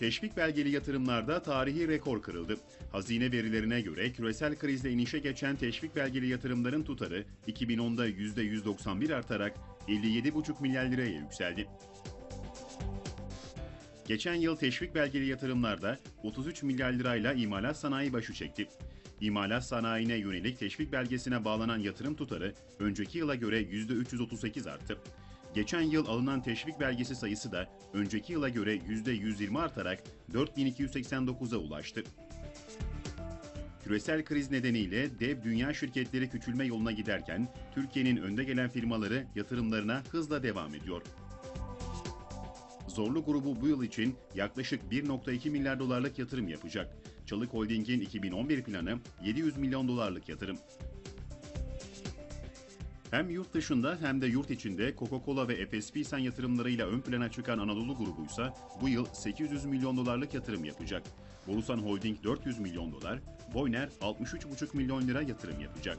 Teşvik belgeli yatırımlarda tarihi rekor kırıldı. Hazine verilerine göre küresel krizle inişe geçen teşvik belgeli yatırımların tutarı 2010'da %191 artarak 57,5 milyar liraya yükseldi. Geçen yıl teşvik belgeli yatırımlarda 33 milyar lirayla imalat sanayi başı çekti. İmalat sanayine yönelik teşvik belgesine bağlanan yatırım tutarı önceki yıla göre %338 arttı. Geçen yıl alınan teşvik belgesi sayısı da önceki yıla göre %120 artarak 4289'a ulaştı. Küresel kriz nedeniyle dev dünya şirketleri küçülme yoluna giderken Türkiye'nin önde gelen firmaları yatırımlarına hızla devam ediyor. Zorlu grubu bu yıl için yaklaşık 1.2 milyar dolarlık yatırım yapacak. Çalık Holding'in 2011 planı 700 milyon dolarlık yatırım. Hem yurt dışında hem de yurt içinde Coca-Cola ve Efes Pilsen yatırımlarıyla ön plana çıkan Anadolu grubuysa bu yıl 800 milyon dolarlık yatırım yapacak. Borusan Holding 400 milyon dolar, Boyner 63,5 milyon lira yatırım yapacak.